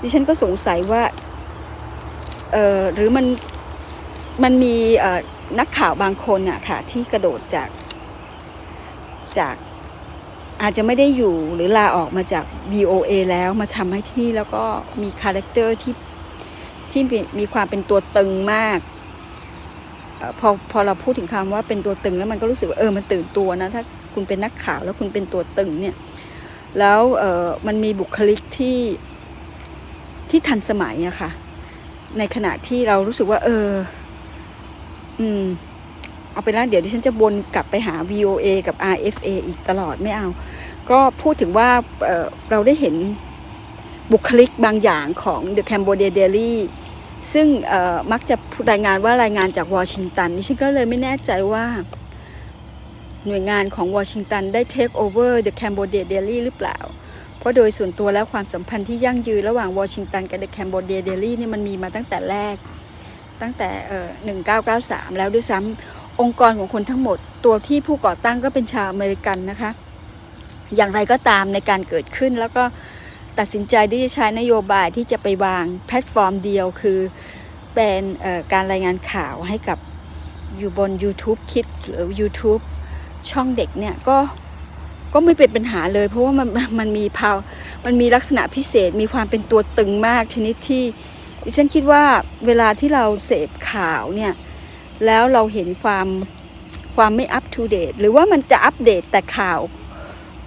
ดิฉันก็สงสัยว่าเออหรือมันมันมีเอ่อนักข่าวบางคนอะค่ะที่กระโดดจากจากอาจจะไม่ได้อยู่หรือลาออกมาจาก VOA แล้วมาทำให้ที่นี่แล้วก็มีคาแรคเตอร์ที่ที่มีความเป็นตัวตึงมากอพอพอเราพูดถึงคำว่าเป็นตัวตึงแล้วมันก็รู้สึกว่าเออมันตื่นตัวนะถ้าคุณเป็นนักข่าวแล้วคุณเป็นตัวตึงเนี่ยแล้วเออมันมีบุคลิกที่ ที่ทันสมัยอะค่ะ ในขณะที่เรารู้สึกว่า เออ อืม เอาไปแล้วเดี๋ยวดิฉันจะวนกลับไปหา VOA กับ RFA อีกตลอดไม่เอา ก็พูดถึงว่าเเราได้เห็นบุคลิกบางอย่างของ The Cambodia Daily ซึ่งมักจะรายงานว่ารายงานจากวอชิงตันดิฉันก็เลยไม่แน่ใจว่า หน่วยงานของวอชิงตันได้ take over The Cambodia Daily หรือเปล่า เพราะโดยส่วนตัวแล้วความสัมพันธ์ที่ยั่งยืนระหว่างวอชิงตันกับ The Cambodia Daily นี่มันมีมาตั้งแต่แรก ตั้งแต่เอ่อ1993 แล้วด้วยซ้ำองค์กรของคนทั้งหมด ตัวที่ผู้ก่อตั้งก็เป็นชาวอเมริกันนะคะ อย่างไรก็ตามในการเกิดขึ้นแล้วก็ตัดสินใจที่จะใช้นโยบายที่จะไปวางแพลตฟอร์มเดียวคือเป็นการรายงานข่าวให้กับอยู่บน YouTube Kids หรือ YouTube ช่องเด็กเนี่ยก็ ก็ไม่เป็นปัญหาเลย เพราะว่ามันมันมีพาวมันมีลักษณะพิเศษมีความเป็นตัวตึงมากชนิดที่ดิฉันคิดว่าเวลาที่เราเสพข่าวเนี่ยแล้วเราเห็นความความไม่อัปเดตหรือว่ามันจะอัปเดตแต่ข่าว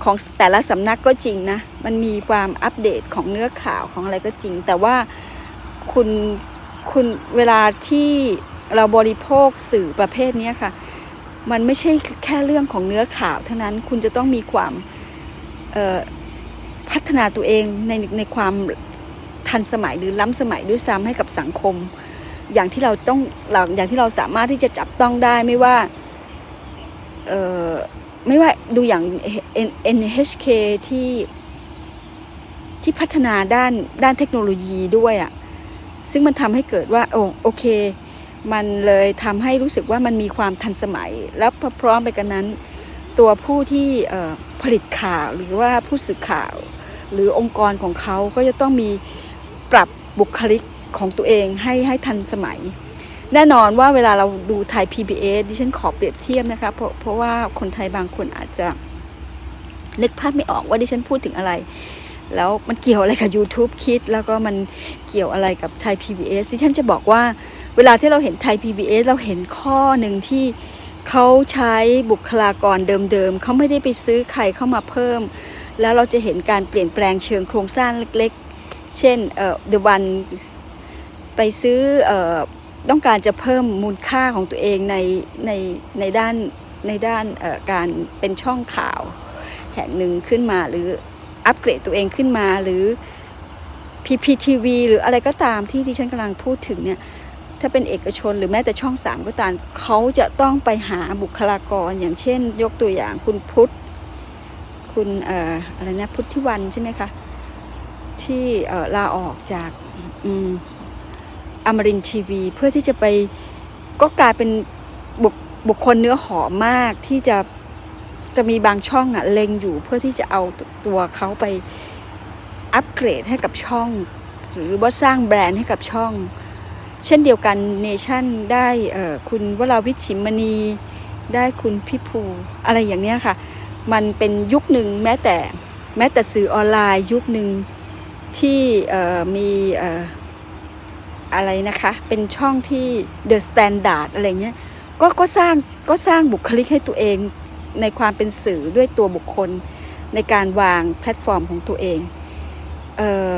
ของแต่ละสำนักก็จริงนะ มันมีความอัปเดตของเนื้อข่าวของอะไรก็จริง แต่ว่าคุณคุณเวลาที่เราบริโภคสื่อประเภทนี้ค่ะ มันไม่ใช่แค่เรื่องของเนื้อข่าวเท่านั้นคุณจะต้องมีความพัฒนาตัวเองในในความทันสมัยหรือล้ำสมัยด้วยซ้ำให้กับสังคม อย่างที่เราต้องเราอย่างที่เราสามารถที่จะจับต้องได้ไม่ว่าไม่ว่าดูอย่าง NHK ที่ที่พัฒนาด้านด้านเทคโนโลยีด้วยอะ่ะซึ่งมันทำให้เกิดว่าโอโอเค มันเลยทำให้รู้สึกว่ามันมีความทันสมัย แล้วพร้อมไปกันนั้น ตัวผู้ที่ผลิตข่าวหรือว่าผู้สื่อข่าว หรือองค์กรของเขาก็จะต้องมีปรับบุคลิกของตัวเองให้ให้ทันสมัย แน่นอนว่าเวลาเราดูไทย PBS ดิฉันขอเปรียบเทียบนะคะเพราะเพราะว่าคนไทยบางคนอาจจะนึกภาพไม่ออกว่าดิฉันพูดถึงอะไร แล้วมันเกี่ยวอะไรกับ YouTube คิด แล้วก็มันเกี่ยวอะไรกับไทย PBS ดิฉันจะบอกว่า เวลาที่เราเห็นไทย PBS เราเห็นข้อหนึ่งที่เขาใช้บุคลากรเดิมๆเขาไม่ได้ไปซื้อใครเข้ามาเพิ่ม แล้วเราจะเห็นการเปลี่ยนแปลงเชิงโครงสร้างเล็กๆ เช่นเอ่อ The One ไปซื้อเอ่อต้องการจะเพิ่มมูลค่าของตัวเองในในในด้านในด้านเอ่อการเป็นช่องข่าวแห่งหนึ่งขึ้นมาหรือ อัปเกรดตัวเองขึ้นมาหรือ PPTV หรืออะไรก็ตามที่ที่ฉันกำลังพูดถึงเนี่ยถ้าเป็นเอกชนหรือแม้แต่ช่องสามก็ตามเขาจะต้องไปหาบุคลากรอย่างเช่น ยกตัวอย่างคุณพุทธคุณอออะไรนะพุทธิวันใช่ไหมคะที่ลาออกจากอมรินทีวี เพื่อที่จะไปก็กลายเป็นบุคบุคคลเนื้อหอมมากที่จะ จะมีบางช่องอะเล็งอยู่เพื่อที่จะเอาตัวเขาไปอัปเกรดให้กับช่อง หรือว่าสร้างแบรนด์ให้กับช่อง เช่นเดียวกันเนชั่นได้คุณวราวิชิมณีได้คุณพิภูอะไรอย่างเนี้ยค่ะ มันเป็นยุคหนึ่งแม้แต่แม้แต่สื่อออนไลน์ยุคหนึ่งที่มีอะไรนะคะ เป็นช่องที่ The Standard อะไรเงี้ยก็ก็สร้างก็สร้างบุคลิกให้ตัวเอง ในความเป็นสื่อด้วยตัวบุคคลในการวางแพลตฟอร์มของตัวเองเออ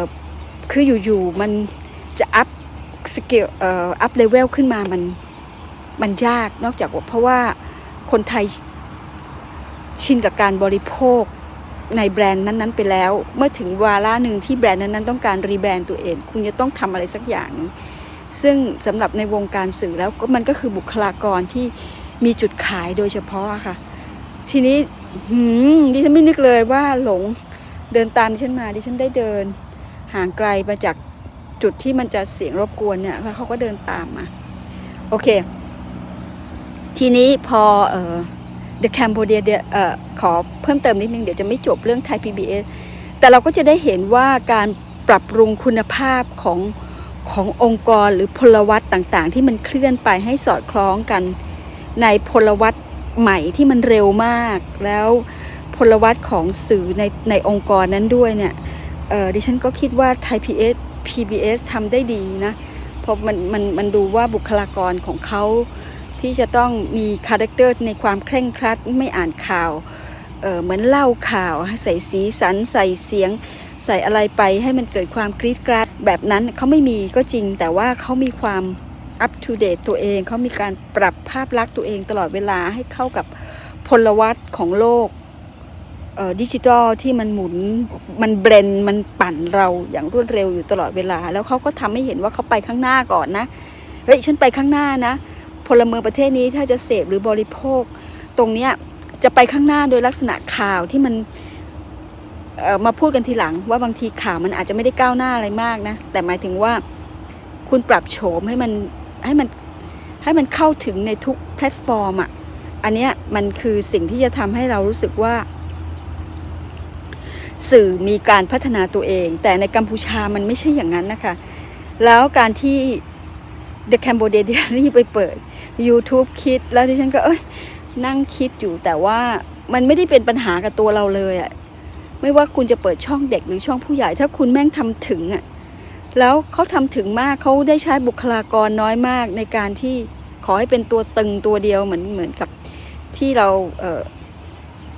คืออยู่ๆมันจะอัพสเกลเอ่ออัพเลเวลขึ้นมามันมันยากนอกจากว่าเพราะว่าคนไทยชินกับการบริโภคในแบรนด์นั้น ๆ ไปแล้ว เมื่อถึงวาระหนึ่งที่แบรนด์นั้นๆต้องการรีแบรนด์ตัวเอง คุณจะต้องทำอะไรสักอย่าง ซึ่งสำหรับในวงการสื่อแล้วก็มันก็คือบุคลากรที่มีจุดขายโดยเฉพาะค่ะ ทีนี้หืดิฉันไม่นึกเลยว่าหลงเดินตามดิฉันมาดิฉันได้เดิน ห่างไกลมาจากจุดที่มันจะเสียงรบกวนเนี่ยแล้วเขาก็เดินตามมา โอเค ทีนี้พอเอ่อ The Cambodia เอ่อขอเพิ่มเติมนิดนึง เดี๋ยวจะไม่จบเรื่องไทย PBS แต่เราก็จะได้เห็นว่าการปรับปรุงคุณภาพของขององค์กรหรือพลวัตต่างๆ ที่มันเคลื่อนไปให้สอดคล้องกันในพลวัต ใหม่ที่มันเร็วมาก แล้วพลวัตของสื่อในในองค์กรนั้นด้วยเนี่ยดิฉันก็คิดว่าไทยพีเอส PBS ทำได้ดีนะเพราะมันมันมันดูว่าบุคลากรของเขาที่จะต้องมีคาแรคเตอร์ในความเคร่งครัดไม่อ่านข่าวเเหมือนเล่าข่าวใส่สีสันใส่เสียง ใส่อะไรไปให้มันเกิดความกรีดกราดแบบนั้นเขาไม่มีก็จริงแต่ว่าเขามีความ up to date ตัวเองเขามีการปรับภาพลักษณ์ตัวเองตลอดเวลาให้เข้ากับพลวัตของโลกดิจิทัลที่มันหมุนมันเบรนมันปั่นเราอย่างรวดเร็วอยู่ตลอดเวลา แล้วเขาก็ทำให้เห็นว่าเขาไปข้างหน้าก่อนนะเฮ้ยฉันไปข้างหน้านะ พลเมืองประเทศนี้ถ้าจะเสพหรือบริโภค ตรงเนี้ยจะไปข้างหน้าโดยลักษณะข่าวที่มันมาพูดกันทีหลัง ว่าบางทีข่าวมันอาจจะไม่ได้ก้าวหน้าอะไรมากนะ แต่หมายถึงว่าคุณปรับโฉมให้มัน ให้มันให้มันเข้าถึงในทุกแพลตฟอร์มอะ อันเนี้ยมันคือสิ่งที่จะทำให้เรารู้สึกว่า สื่อมีการพัฒนาตัวเอง แต่ในกัมพูชามันไม่ใช่อย่างนั้นนะคะ แล้วการที่ The Cambodia Diary ไปเปิด YouTube คิด แล้วที่ฉันก็เอ้ยนั่งคิดอยู่แต่ว่ามันไม่ได้เป็นปัญหากับตัวเราเลยอะไม่ว่าคุณจะเปิดช่องเด็กหรือช่องผู้ใหญ่ ถ้าคุณแม่งทำถึงอะ แล้วเขาทำถึงมากเขาได้ใช้บุคลากรน้อยมากในการที่ขอให้เป็นตัวตึงตัวเดียวเหมือนเหมือนกับที่เราเออ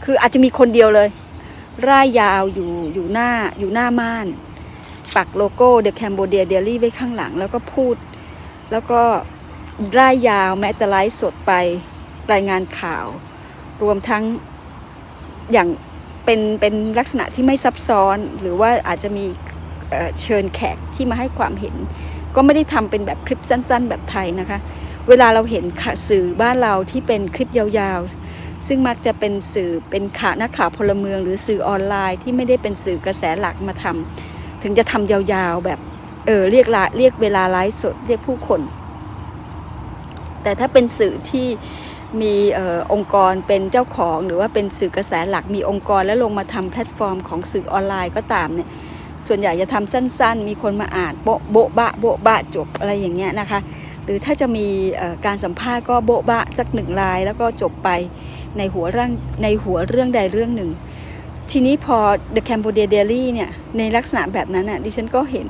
คืออาจจะมีคนเดียวเลย ร่ายยาวอยู่อยู่หน้าอยู่หน้าม่าน ปักโลโก้ The Cambodia Daily ไว้ข้างหลัง แล้วก็พูด แล้วก็ร่ายยาวแม้แต่ไลฟ์สดไปรายงานข่าว รวมทั้งอย่างเป็นเป็นลักษณะที่ไม่ซับซ้อนหรือว่าอาจจะมี เชิญแขกที่มาให้ความเห็น ก็ไม่ได้ทำเป็นแบบคลิปสั้น ๆ แบบไทยนะคะ เวลาเราเห็นข่าวสื่อบ้านเราที่เป็นคลิปยาวๆ ซึ่งมักจะเป็นสื่อเป็นข่าวนักข่าวพลเมือง หรือสื่อออนไลน์ที่ไม่ได้เป็นสื่อกระแสหลักมาทำถึงจะทำยาวๆแบบเออเรียกละเรียกเวลาไลฟ์สดเรียกผู้คน แต่ถ้าเป็นสื่อที่มีออองค์กรเป็นเจ้าของหรือว่าเป็นสื่อกระแสหลักมีองค์กรแล้วลงมาทำแพลตฟอร์มของสื่อออนไลน์ก็ตามเนี่ย ส่วนใหญ่จะทำสั้น ๆ มีคนมาอ่านโบะโบะบะโบะบะจบอะไรอย่างเงี้ยนะคะ หรือถ้าจะมีการสัมภาษณ์ก็โบะบะสักหนึ่งลาย แล้วก็จบไปในหัวเรื่องในหัวเรื่องใดเรื่องหนึ่ง ทีนี้พอ The Cambodia Daily เนี่ยในลักษณะแบบนั้นน่ะดิฉันก็เห็น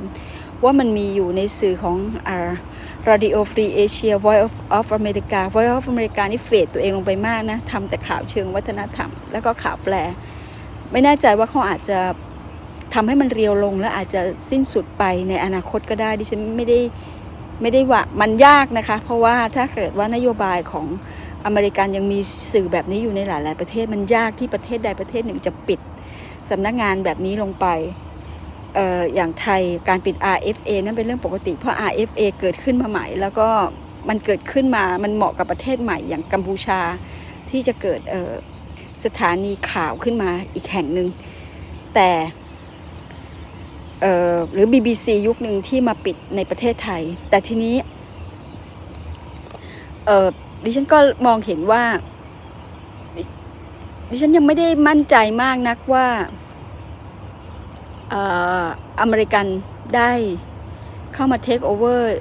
ว่ามันมีอยู่ในสื่อของอ Radio Free Asia Voice of, of America Voice of America นี่เฟดตัวเองลงไปมากนะทำแต่ข่าวเชิงวัฒนธรรม แล้วก็ข่าวแปล ไม่แน่ใจว่าเขาอาจจะ ทำให้มันเรียวลงและอาจจะสิ้นสุดไปในอนาคตก็ได้ดิฉันไม่ได้ไม่ได้ว่ามันยากนะคะ เพราะว่าถ้าเกิดว่านโยบายของอเมริกันยังมีสื่อแบบนี้อยู่ในหลาย ๆ ประเทศมันยากที่ประเทศใดประเทศหนึ่งจะปิดสำนักงานแบบนี้ลงไปอออย่างไทยการปิด RFA นั่นเป็นเรื่องปกติ เพราะ RFA เกิดขึ้นมาใหม่ แล้วก็มันเกิดขึ้นมามันเหมาะกับประเทศใหม่อย่างกัมพูชาที่จะเกิดสถานีข่าวขึ้นมาอีกแห่งหนึ่งแต่ หรือ BBC ยุคหนึ่งที่มาปิดในประเทศไทย แต่ทีนี้ดิฉันก็มองเห็นว่า ดิฉันยังไม่ได้มั่นใจมากนักว่าเออเมริกันได้เข้ามาเทคโอเวอร์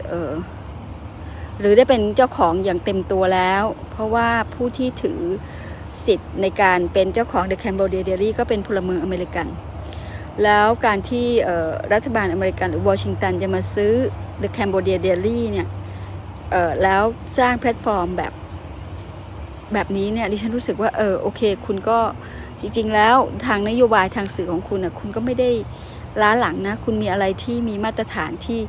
หรือได้เป็นเจ้าของอย่างเต็มตัวแล้ว เพราะว่าผู้ที่ถือสิทธิ์ในการเป็นเจ้าของ The Cambodia Daily ก็เป็นพลเมืองอเมริกัน แล้วการที่รัฐบาลอเมริกันหรือวอชิงตันจะมาซื้อ The Cambodia Daily เนี่ยเอ่อแล้วสร้างแพลตฟอร์มแบบแบบนี้เนี่ยดิฉันรู้สึกว่าเออโอเค คุณก็จริง ๆ แล้วทางนโยบายทางสื่อของคุณนะคุณก็ไม่ได้ล้าหลังนะ คุณมีอะไรที่มีมาตรฐานที่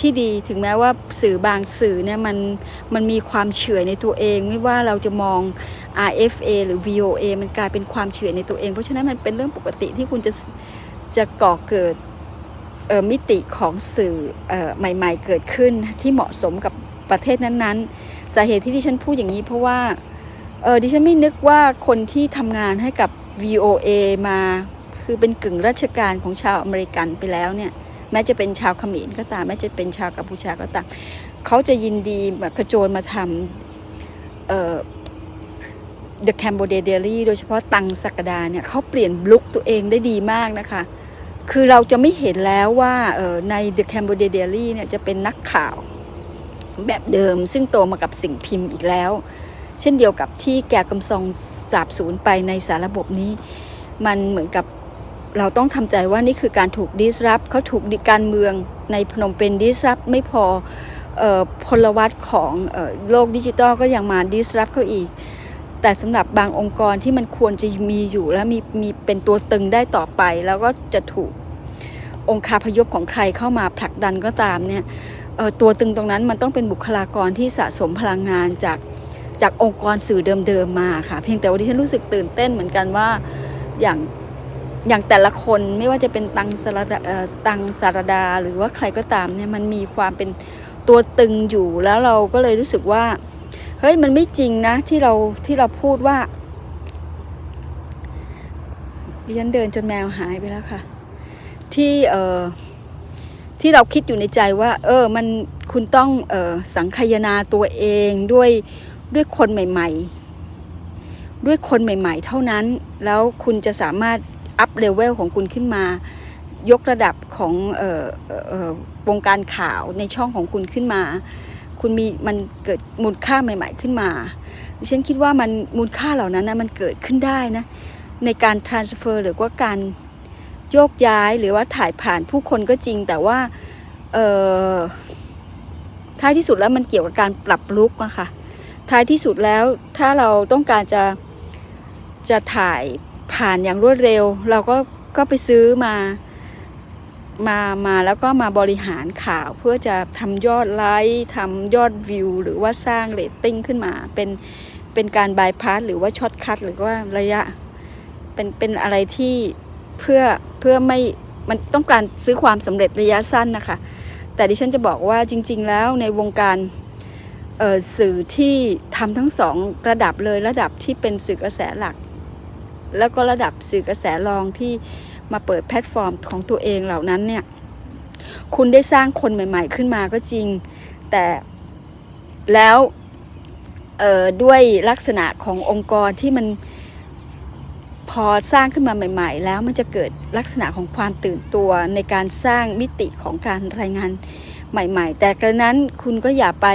ที่ดีถึงแม้ว่าสื่อบางสื่อเนี่ยมันมันมีความเฉื่อยในตัวเอง ไม่ว่าเราจะมอง RFA หรือ VOA มันกลายเป็นความเฉื่อยในตัวเอง เพราะฉะนั้นมันเป็นเรื่องปกติที่คุณจะ จะก่อเกิดมิติของสื่ออใหม่ ๆ เกิดขึ้นที่เหมาะสมกับประเทศนั้นๆ สาเหตุที่ดิฉันพูดอย่างนี้เพราะว่าดิฉันไม่นึกว่าคนที่ทำงานให้กับ VOA มาคือเป็นกึ่งราชการของชาวอเมริกันไปแล้วเนี่ยแม้จะเป็นชาวเขมรก็ตามแม้จะเป็นชาวกัมพูชาก็ตามเขาจะยินดีแบบกระโจนมาทำเอ่อ The Cambodia Daily โดยเฉพาะตังสักดาเนี่ยเขาเปลี่ยนลุคตัวเองได้ดีมากนะคะ คือเราจะไม่เห็นแล้วว่าเอ่อใน The Cambodia Daily เนี่ยจะเป็นนักข่าวแบบเดิม ซึ่งโตมากับสิ่งพิมพ์อีกแล้ว เช่นเดียวกับที่แกกำซองสาบสูญไปในสารระบบนี้ มันเหมือนกับเราต้องทำใจว่านี่คือการถูกดิสรับเขาถูกการเมืองในพนมเปญดิสรับไม่พอออพลวัตของออโลกดิจิตอลก็ยังมาดิสรับเขาอีก แต่สำหรับบางองค์กรที่มันควรจะมีอยู่และมีมีเป็นตัวตึงได้ต่อไป แล้วก็จะถูกองคาพยพของใครเข้ามาผลักดันก็ตามเนี่ยตัวตึงตรงนั้นมันต้องเป็นบุคลากรที่สะสมพลังงานจากจากองค์กรสื่อเดิมๆมาค่ะ เพียงแต่ว่าดิฉันรู้สึกตื่นเต้นเหมือนกันว่าอย่างอย่างแต่ละคนไม่ว่าจะเป็นตังสารดาตังสารดาหรือว่าใครก็ตามเนี่ยมันมีความเป็นตัวตึงอยู่แล้วเราก็เลยรู้สึกว่า เฮ้ยมันไม่จริงนะที่เราที่เราพูดว่าดิฉันเดินจนแมวหายไปแล้วค่ะ ที่เอ่อที่เราคิดอยู่ในใจว่า เออมันคุณต้องเอ่อสังคายนาตัวเองด้วยด้วยคนใหม่ ๆ ด้วยคนใหม่ ๆ เท่านั้น แล้วคุณจะสามารถอัพเลเวลของคุณขึ้นมา ยกระดับของออเอ่อเอ่อวงการข่าวในช่องของคุณขึ้นมา คุณมีมันเกิดมูลค่าใหม่ ๆ ขึ้นมาดิฉันคิดว่ามันมูลค่าเหล่านั้นนะมันเกิดขึ้นได้นะในการ transfer หรือว่าการโยกย้ายหรือว่าถ่ายผ่านผู้คนก็จริง แต่ว่าเออท้ายที่สุดแล้วมันเกี่ยวกับการปรับลุกอะค่ะท้ายที่สุดแล้วถ้าเราต้องการจะจะถ่ายผ่านอย่างรวดเร็ว เราก็ก็ไปซื้อมา มามาแล้วก็มาบริหารข่าวเพื่อจะทำยอดไลค์ทำยอดวิว หรือว่าสร้างเรตติ้งขึ้นมาเป็นเป็นการบายพาสหรือว่าช็อตคัทหรือว่าระยะ เป็นเป็นอะไรที่เพื่อเพื่อไม่มันต้องการซื้อความสำเร็จระยะสั้นนะคะ แต่ดิฉันจะบอกว่าจริง ๆ แล้วในวงการสื่อที่ทำทั้งสองระดับเลยระดับที่เป็นสื่อกระแสหลัก แล้วก็ระดับสื่อกระแสรองที่ มาเปิดแพลตฟอร์มของตัวเองเหล่านั้นเนี่ย คุณได้สร้างคนใหม่ ๆ ขึ้นมาก็จริง แต่แล้วด้วยลักษณะขององค์กรที่มันพอสร้างขึ้นมาใหม่ ๆ แล้วมันจะเกิดลักษณะของความตื่นตัวในการสร้างมิติของการรายงานใหม่ ๆ แต่กระนั้นคุณก็อย่าไป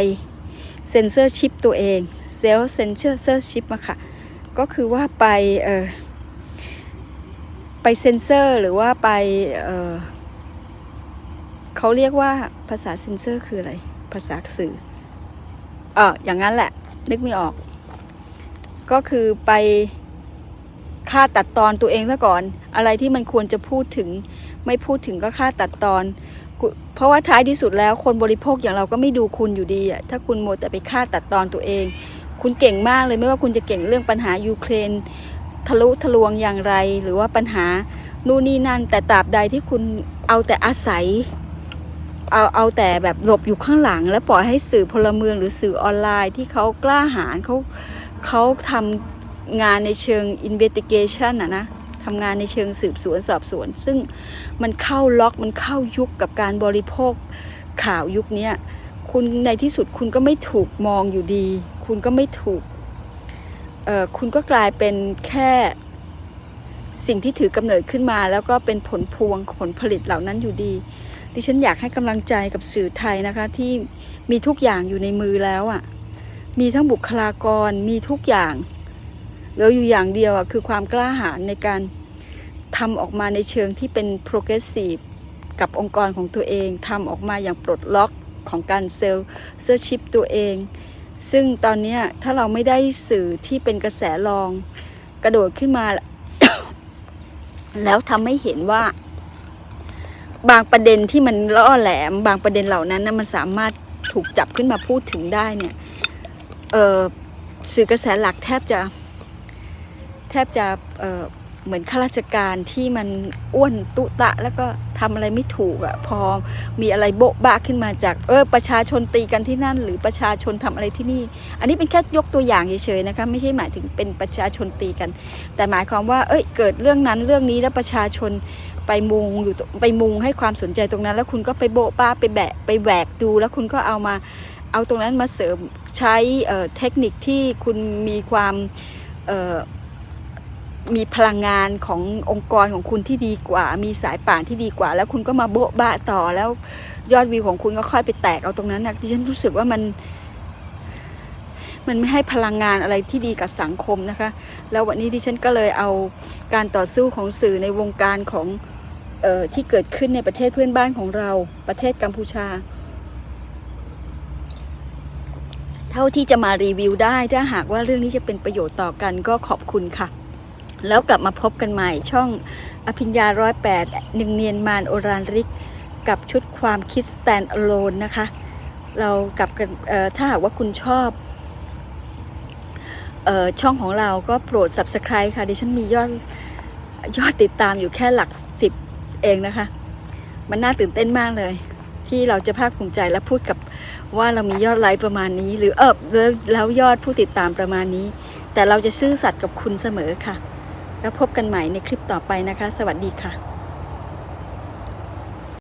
เซ็นเซอร์ชิปตัวเองเซลล์เซนเซอร์ชิปอะค่ะ ก็คือว่าไปเออ ไปเซ็นเซอร์หรือว่าไปเเขาเรียกว่าภาษาเซ็นเซอร์คืออะไร ภาษาสื่อเอออย่างนั้นแหละ นึกไม่ออก ก็คือไปค่าตัดตอนตัวเองซะก่อน อะไรที่มันควรจะพูดถึง ไม่พูดถึงก็ค่าตัดตอน เพราะว่าท้ายที่สุดแล้วคนบริโภคอย่างเราก็ไม่ดูคุณอยู่ดีอะถ้าคุณโมแต่ไปค่าตัดตอนตัวเอง คุณเก่งมากเลยไม่ว่าคุณจะเก่งเรื่องปัญหายูเครน ทะลุทะลวงอย่างไร หรือว่าปัญหานู่นนี่นั่น แต่ตราบใดที่คุณเอาแต่อาศัย เอาเอาแต่แบบหลบอยู่ข้างหลัง แล้วปล่อยให้สื่อพลเมืองหรือสื่อออนไลน์ที่เขากล้าหาญเขาเขาทำงานในเชิง investigation อะนะทำงานในเชิงสืบสวนสอบสวน ซึ่งมันเข้าล็อกมันเข้ายุคกับการบริโภคข่าวยุคนี้คุณในที่สุดคุณก็ไม่ถูกมองอยู่ดี คุณก็ไม่ถูก คุณก็กลายเป็นแค่สิ่งที่ถือกำเนิดขึ้นมา แล้วก็เป็นผลพวงผลผลิตเหล่านั้นอยู่ดี ดิฉันอยากให้กำลังใจกับสื่อไทยนะคะที่มีทุกอย่างอยู่ในมือแล้วอะ่ะมีทั้งบุคลากรมีทุกอย่างเหลืออยู่อย่างเดียวอะ่ะคือความกล้าหาญในการทำออกมาในเชิงที่เป็น progressive กับองค์กรของตัวเองทำออกมาอย่างปลดล็อกของการเซลล์เซอร์ชิปตัวเอง ซึ่งตอนนี้ถ้าเราไม่ได้สื่อที่เป็นกระแสรอง กระโดดขึ้นมา แล้วทำให้เห็นว่า บางประเด็นที่มันล่อแหลม บางประเด็นเหล่านั้นนะมันสามารถถูกจับขึ้นมาพูดถึงได้เนี่ยสื่อกระแสหลักแทบจะแทบจะ เหมือนข้าราชการที่มันอ้วนตุตะ แล้วก็ทำอะไรไม่ถูกอะ่ะพอมีอะไรโบ๊ะบะขึ้นมาจากเออประชาชนตีกันที่นั่น หรือประชาชนทำอะไรที่นี่ อันนี้เป็นแค่ยกตัวอย่างเฉยๆนะคะไม่ใช่หมายถึงเป็นประชาชนตีกัน แต่หมายความว่าเอ้ยเกิดเรื่องนั้นเรื่องนี้แล้วประชาชนไปมุงอยู่ไปมุงให้ความสนใจตรงนั้น แล้วคุณก็ไปโบ๊ะบ้าไปแบะไปแหวกดู แล้วคุณก็เอามาเอาตรงนั้นมาเสริมใช้เอ่อเทคนิคที่คุณมีความเมีพลังงานขององค์กรของคุณที่ดีกว่า มีสายป่านที่ดีกว่า แล้วคุณก็มาโบ๊ะบะต่อแล้วยอดวิวของคุณก็ค่อยไปแตกเอาตรงนั้นนะดิฉันรู้สึกว่ามัน มันไม่ให้พลังงานอะไรที่ดีกับสังคมนะคะ แล้ววันนี้ดิฉันก็เลยเอาการต่อสู้ของสื่อในวงการของออที่เกิดขึ้นในประเทศเพื่อนบ้านของเรา ประเทศกัมพูชา เท่าที่จะมารีวิวได้ถ้าหากว่าเรื่องนี้จะเป็นประโยชน์ต่อกันก็ขอบคุณค่ะ แล้วกลับมาพบกันใหม่ช่องอภิญญาร้อยแปดหนึ่งเนียนมานโอรานริก กับชุดความคิด stand alone นะคะ เรากลับกันถ้าหากว่าคุณชอบออช่องของเราก็โปรด subscribe ค่ะ ดิฉันมียอดยอดติดตามอยู่แค่หลักสิบเองนะคะ มันน่าตื่นเต้นมากเลย ที่เราจะภาคภูมิใจและพูดกับว่าเรามียอดไลค์ประมาณนี้ หรือเออแล้วแล้วยอดผู้ติดตามประมาณนี้ แต่เราจะซื่อสัตย์กับคุณเสมอค่ะ แล้วพบกันใหม่ในคลิปต่อไปนะคะ สวัสดีค่ะ